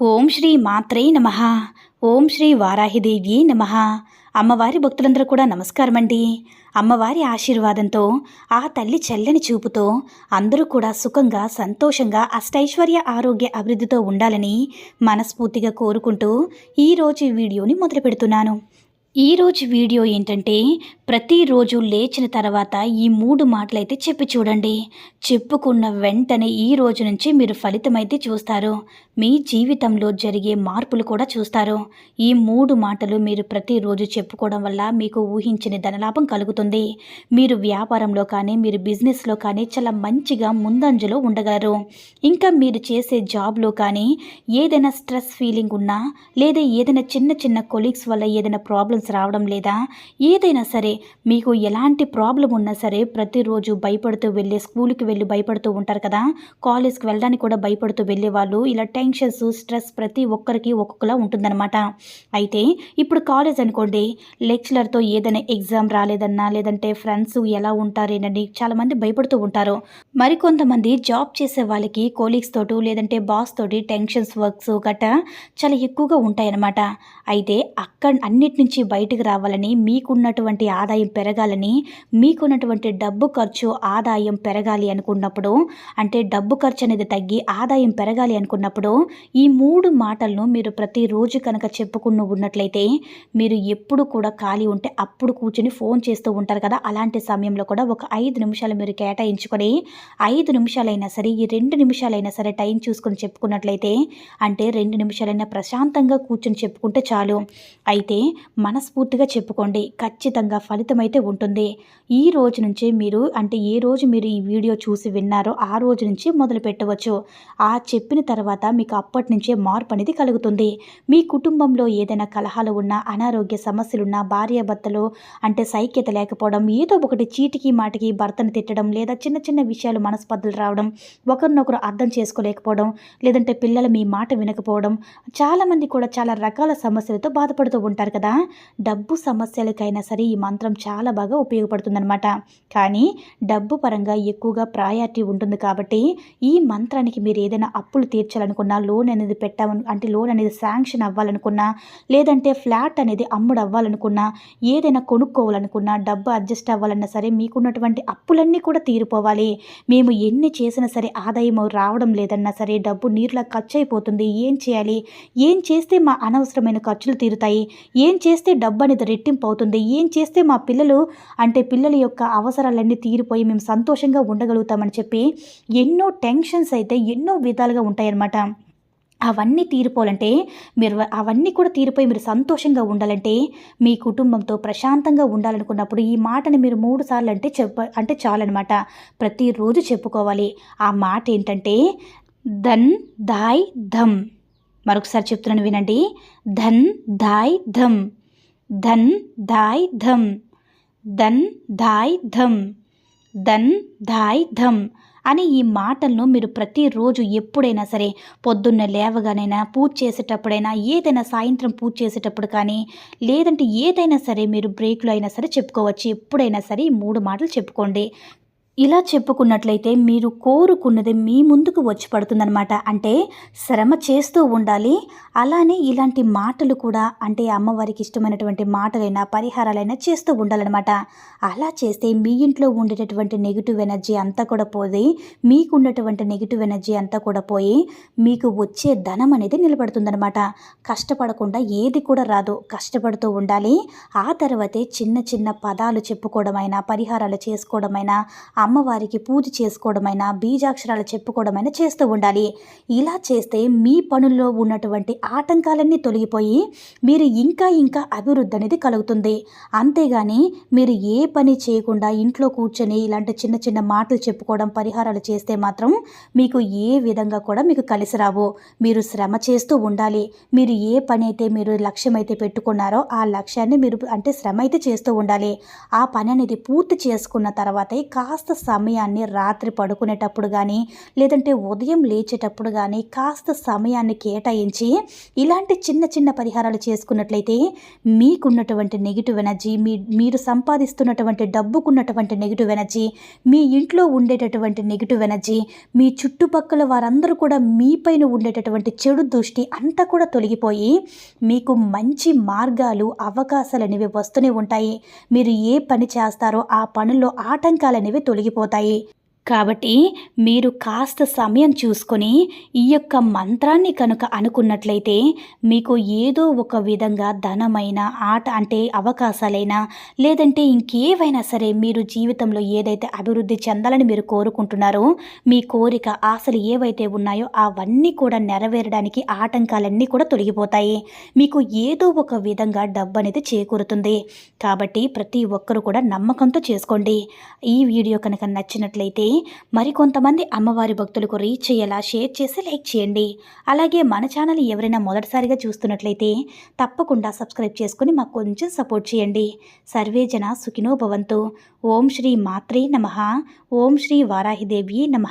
ఓం శ్రీ మాత్రే నమ. ఓం శ్రీ వారాహిదేవి నమ. అమ్మవారి భక్తులందరూ కూడా నమస్కారం అండి అమ్మవారి ఆశీర్వాదంతో ఆ తల్లి చల్లని చూపుతో అందరూ కూడా సుఖంగా సంతోషంగా అష్టైశ్వర్య ఆరోగ్య అభివృద్ధితో ఉండాలని మనస్ఫూర్తిగా కోరుకుంటూ ఈరోజు వీడియోని మొదలు పెడుతున్నాను. ఈరోజు వీడియో ఏంటంటే ప్రతిరోజు లేచిన తర్వాత ఈ మూడు మాటలైతే చెప్పి చూడండి. చెప్పుకున్న వెంటనే ఈ రోజు నుంచి మీరు ఫలితమైతే చూస్తారు. మీ జీవితంలో జరిగే మార్పులు కూడా చూస్తారు. ఈ మూడు మాటలు మీరు ప్రతిరోజు చెప్పుకోవడం వల్ల మీకు ఊహించని ధనలాభం కలుగుతుంది. మీరు వ్యాపారంలో కానీ మీరు బిజినెస్లో కానీ చాలా మంచిగా ముందంజలో ఉండగలరు. ఇంకా మీరు చేసే జాబ్లో కానీ ఏదైనా స్ట్రెస్ ఫీలింగ్ ఉన్నా లేదా ఏదైనా చిన్న చిన్న కొలీగ్స్ వల్ల ఏదైనా ప్రాబ్లమ్స్ రావడం లేదా ఏదైనా సరే మీకు ఎలాంటి ప్రాబ్లం ఉన్నా సరే ప్రతిరోజు భయపడుతూ వెళ్ళే స్కూల్కి వెళ్ళి భయపడుతూ ఉంటారు కదా. కాలేజ్కి వెళ్ళడానికి కూడా భయపడుతూ వెళ్ళే వాళ్ళు ఇలా టెన్షన్స్ స్ట్రెస్ ప్రతి ఒక్కరికి ఒక్కొక్కలా ఉంటుందన్నమాట. అయితే ఇప్పుడు కాలేజ్ అనుకోండి లెక్చరర్తో ఏదైనా ఎగ్జామ్ రాలేదన్నా లేదంటే ఫ్రెండ్స్ ఎలా ఉంటారేనని చాలామంది భయపడుతూ ఉంటారు. మరికొంతమంది జాబ్ చేసే వాళ్ళకి కోలీగ్స్ తోటి లేదంటే బాస్ తోటి టెన్షన్స్ వర్క్స్ గట్రా చాలా ఎక్కువగా ఉంటాయన్నమాట. అయితే అక్కడ అన్నిటి నుంచి బయటకు రావాలని మీకున్నటువంటి ఆదాయం పెరగాలని మీకున్నటువంటి డబ్బు ఖర్చు ఆదాయం పెరగాలి అనుకున్నప్పుడు అంటే డబ్బు ఖర్చు అనేది తగ్గి ఆదాయం పెరగాలి అనుకున్నప్పుడు ఈ మూడు మాటలను మీరు ప్రతిరోజు కనుక చెప్పుకుని ఉన్నట్లయితే మీరు ఎప్పుడు కూడా ఖాళీ ఉంటే అప్పుడు కూర్చుని ఫోన్ చేస్తూ ఉంటారు కదా. అలాంటి సమయంలో కూడా ఒక ఐదు నిమిషాలు మీరు కేటాయించుకొని ఐదు నిమిషాలైనా సరే ఈ రెండు నిమిషాలైనా సరే టైం చూసుకొని చెప్పుకున్నట్లయితే అంటే రెండు నిమిషాలైనా ప్రశాంతంగా కూర్చొని చెప్పుకుంటే చాలు. అయితే మనస్ఫూర్తిగా చెప్పుకోండి. ఖచ్చితంగా ఫలితం అయితే ఉంటుంది. ఈ రోజు నుంచే మీరు అంటే ఏ రోజు మీరు ఈ వీడియో చూసి విన్నారో ఆ రోజు నుంచి మొదలు పెట్టవచ్చు ఆ చెప్పిన తర్వాత మీకు మీకు అప్పటి నుంచే మార్పు అనేది కలుగుతుంది. మీ కుటుంబంలో ఏదైనా కలహాలు ఉన్నా అనారోగ్య సమస్యలున్నా భార్యాభర్తలు అంటే సైక్యత లేకపోవడం ఏదో ఒకటి చీటికి మాటికి భర్తను తిట్టడం లేదా చిన్న చిన్న విషయాలు మనస్పర్ధలు రావడం ఒకరినొకరు అర్థం చేసుకోలేకపోవడం లేదంటే పిల్లలు మీ మాట వినకపోవడం చాలామంది కూడా చాలా రకాల సమస్యలతో బాధపడుతూ ఉంటారు కదా. డబ్బు సమస్యలకైనా సరే ఈ మంత్రం చాలా బాగా ఉపయోగపడుతుందన్నమాట. కానీ డబ్బు పరంగా ఎక్కువగా ప్రయారిటీ ఉంటుంది కాబట్టి ఈ మంత్రానికి మీరు ఏదైనా అప్పులు తీర్చాలనుకున్నా లోన్ అనేది పెట్టామని అంటే లోన్ అనేది శాంక్షన్ అవ్వాలనుకున్నా లేదంటే ఫ్లాట్ అనేది అమ్ముడు అవ్వాలనుకున్నా ఏదైనా కొనుక్కోవాలనుకున్నా డబ్బు అడ్జస్ట్ అవ్వాలన్నా సరే మీకున్నటువంటి అప్పులన్నీ కూడా తీరిపోవాలి. మేము ఎన్ని చేసినా సరే ఆదాయం రావడం లేదన్నా సరే డబ్బు నీరులా ఖర్చు అయిపోతుంది ఏం చేయాలి? ఏం చేస్తే మా అనవసరమైన ఖర్చులు తీరుతాయి? ఏం చేస్తే డబ్బు అనేది రెట్టింపు అవుతుంది? ఏం చేస్తే మా పిల్లలు అంటే పిల్లల యొక్క అవసరాలన్నీ తీరిపోయి మేము సంతోషంగా ఉండగలుగుతామని చెప్పి ఎన్నో టెన్షన్స్ అయితే ఎన్నో విధాలుగా ఉంటాయన్నమాట. అవన్నీ తీరిపోవాలంటే మీరు అవన్నీ కూడా తీరిపోయి మీరు సంతోషంగా ఉండాలంటే మీ కుటుంబంతో ప్రశాంతంగా ఉండాలనుకున్నప్పుడు ఈ మాటని మీరు మూడు సార్లు అంటే చెప్ప అంటే చాలన్నమాట. ప్రతిరోజు చెప్పుకోవాలి. ఆ మాట ఏంటంటే ధన్ దాయ్ ధమ్. మరొకసారి చెప్తున్నాను వినండి. ధన్ దాయ్ ధమ్. ధన్ దాయ్ ధమ్. ధన్ దాయ్ ధమ్. ధన్ దాయ్ ధమ్. అని ఈ మాటలను మీరు ప్రతిరోజు ఎప్పుడైనా సరే పొద్దున్న లేవగానైనా పూజ చేసేటప్పుడైనా ఏదైనా సాయంత్రం పూజ చేసేటప్పుడు కానీ లేదంటే ఏదైనా సరే మీరు బ్రేక్లో అయినా సరే చెప్పుకోవచ్చు. ఎప్పుడైనా సరే ఈ మూడు మాటలు చెప్పుకోండి. ఇలా చెప్పుకున్నట్లయితే మీరు కోరుకున్నది మీ ముందుకు వచ్చి పడుతుందనమాట అంటే శ్రమ చేస్తూ ఉండాలి. అలానే ఇలాంటి మాటలు కూడా అంటే అమ్మవారికి ఇష్టమైనటువంటి మాటలైనా పరిహారాలైనా చేస్తూ ఉండాలన్నమాట. అలా చేస్తే మీ ఇంట్లో ఉండేటటువంటి నెగిటివ్ ఎనర్జీ అంతా కూడా పోయి మీకు ఉన్నటువంటి నెగిటివ్ ఎనర్జీ అంతా కూడా పోయి మీకు వచ్చే ధనం అనేది నిలబడుతుందనమాట కష్టపడకుండా ఏది కూడా రాదు. కష్టపడుతూ ఉండాలి. ఆ తర్వాతే చిన్న చిన్న పదాలు చెప్పుకోవడమైనా పరిహారాలు చేసుకోవడమైనా అమ్మవారికి పూజ చేసుకోవడమైనా బీజాక్షరాలు చెప్పుకోవడమైనా చేస్తూ ఉండాలి. ఇలా చేస్తే మీ పనుల్లో ఉన్నటువంటి ఆటంకాలన్నీ తొలగిపోయి మీరు ఇంకా ఇంకా అభివృద్ధి అనేది కలుగుతుంది. అంతేగాని మీరు ఏ పని చేయకుండా ఇంట్లో కూర్చొని ఇలాంటి చిన్న చిన్న మాటలు చెప్పుకోవడం పరిహారాలు చేస్తే మాత్రం మీకు ఏ విధంగా కూడా మీకు కలిసి రావు. మీరు శ్రమ చేస్తూ ఉండాలి. మీరు ఏ పని అయితే మీరు లక్ష్యం అయితే పెట్టుకున్నారో ఆ లక్ష్యాన్ని మీరు అంటే శ్రమ అయితే చేస్తూ ఉండాలి. ఆ పని అనేది పూర్తి చేసుకున్న తర్వాతే కాస్త సమయాన్ని రాత్రి పడుకునేటప్పుడు కానీ లేదంటే ఉదయం లేచేటప్పుడు కానీ కాస్త సమయాన్ని కేటాయించి ఇలాంటి చిన్న చిన్న పరిహారాలు చేసుకున్నట్లయితే మీకున్నటువంటి నెగిటివ్ ఎనర్జీ మీ మీరు సంపాదిస్తున్నటువంటి డబ్బుకున్నటువంటి నెగిటివ్ ఎనర్జీ మీ ఇంట్లో ఉండేటటువంటి నెగిటివ్ ఎనర్జీ మీ చుట్టుపక్కల వారందరూ కూడా మీపైన ఉండేటటువంటి చెడు దృష్టి అంతా కూడా తొలగిపోయి మీకు మంచి మార్గాలు అవకాశాలు అనేవి వస్తూనే ఉంటాయి. మీరు ఏ పని చేస్తారో ఆ పనుల్లో ఆటంకాలు అనేవి తొలగిపోతాయి కాబట్టి మీరు కాస్త సమయం చూసుకొని ఈ యొక్క మంత్రాన్ని కనుక అనుకున్నట్లయితే మీకు ఏదో ఒక విధంగా ధనమైన ఆట అంటే అవకాశాలైనా లేదంటే ఇంకేవైనా సరే మీరు జీవితంలో ఏదైతే అభివృద్ధి చెందాలని మీరు కోరుకుంటున్నారో మీ కోరిక ఆశలు ఏవైతే ఉన్నాయో అవన్నీ కూడా నెరవేరడానికి ఆటంకాలన్నీ కూడా తొలగిపోతాయి. మీకు ఏదో ఒక విధంగా డబ్బు అనేది చేకూరుతుంది. కాబట్టి ప్రతి ఒక్కరూ కూడా నమ్మకంతో చేసుకోండి. ఈ వీడియో కనుక నచ్చినట్లయితే మరికొంతమంది అమ్మవారి భక్తులకు రీచ్ అయ్యేలా షేర్ చేసి లైక్ చేయండి. అలాగే మన ఛానల్ ఎవరైనా మొదటిసారిగా చూస్తున్నట్లయితే తప్పకుండా సబ్స్క్రైబ్ చేసుకుని మాకు కొంచెం సపోర్ట్ చేయండి. సర్వే జన సుఖినో భవంతు. ఓం శ్రీ మాత్రే నమ. ఓం శ్రీ వారాహిదేవి నమ.